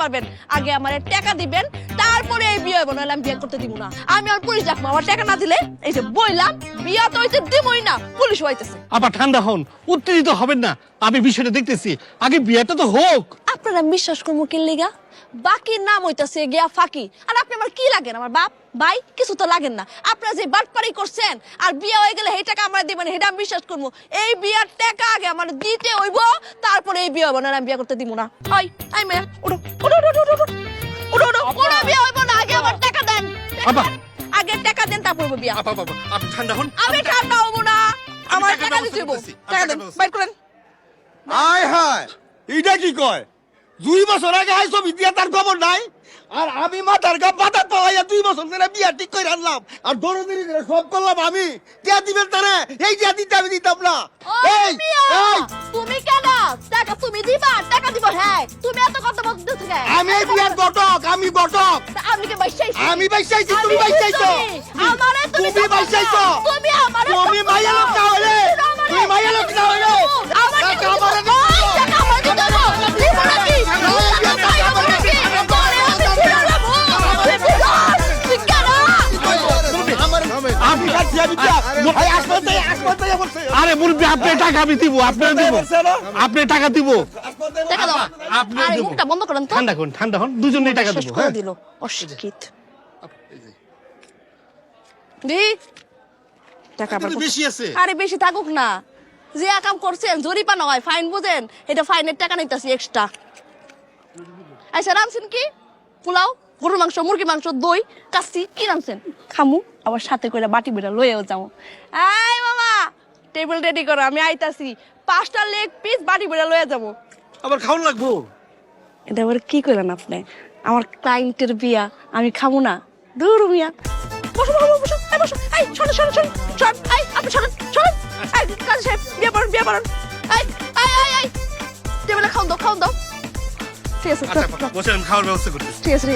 পারবেন। আগে আমার টাকা দিবেন তারপরে এই বিয়ে হইব নাহলে আমি বিয়ে করতে দিব না। আমি আর পুলিশ ডাকবো আমার টাকা না দিলে এই যে বইলাম বিয়া তো হইতে দিবই না পুলিশ হইতেছে আবার ঠান্ডা হন উত্তেজিত হবেন না। আমি বিষয়টা দেখতেছি। আগে বিয়েটা তো হোক। আপনারা বিশ্বাস করব কি লিগা? বাকির নাম হইতাছে গিয়া ফাঁকি। আর আপনি আমার কি লাগেন? আমার বাপ ভাই কিছু তো লাগেন না। আপনারা যে বাটপারি করছেন আর বিয়ে হয়ে গেলে এই টাকা আমরা দিবেন এটা আমি বিশ্বাস করব। এই বিয়ার টাকা আগে আমার দিতে হইব। তারপরে এই বিয়ে হব না আমি বিয়ে করতে দিব না। ওই আই মেয়ে কোনো বিয়ে হইব না আগে আমার টাকা দেন। আগে টাকা দেন তারপর হইবো বিয়া। বাবা আপনি ঠান্ডা হন। আমি ঠান্ডা হব না আমার টাকা ব্যবস্থা দিতে হইব। টাকা দেন বাইর করেন। আয় হায় এইটা কি কয়? দুই বছর আগে আই ছবি দিয়া তার খবর নাই? আর আমি মাথার গা বাধা পাওয়াইয়া দুই বছর ধরে বিয়া ঠিক করে আনলাম। আর দৌড়াদৌড়ি করে সব করলাম আমি। টিয়া দিবেন তারে এই টিয়া দিতে আমি দিতাম না। এই এই আমি বিয়ার ঘটক আমি ঘটক। আমি কি বাইসাইছি আমি বাইসাইছি, তুমি বাইসাইছো। আমারে তুমি বাইসাইছো। আরে মুরব্বী আপনি টাকা আমি দিব আপনার দিব। আপনি টাকা দিব। আপনি মুখটা বন্ধ করেন ঠান্ডা করুন ঠান্ডা হন দুজনেই টাকা দেবো হ্যাঁ। দিল। অশিক্ষিত। দি। টাকা বেশি আছে। আরে বেশি থাকুক না। যে কাম করছেন জরিপানা হয় ফাইন বুঝেন এটা ফাইনের টাকা নিতেছি এক্সট্রা আচ্ছা রানছেন কি? পোলাও? গরুর মাংস মুরগি মাংস দই কাচ্চি কি রানছেন খামু আবার সাথে করে বাটি বেড়া লয়েও যাব আই বাবা টেবিল রেডি করো আমি আইতাছি। পাঁচটা লেগ পিস বাটি বেড়া লয়ে যাব। আবার খাওয়ান লাগবো? এটা আবার কি করলেন আপনি? আমার ক্লায়েন্টের বিয়া আমি খাব না। দূর মিয়া। বসো বসো বসো এই বসো এই শোনো শোনো শোনো শোন এই আপনি শোনেন শোনেন এই কাজী সাহেব বিয়ে পড়ুন বিয়ে পড়ুন এই এই এই এই। টেবিলে খাওন দাও খাওন দাও। আচ্ছা ঠিক আছে ঠিক আছে।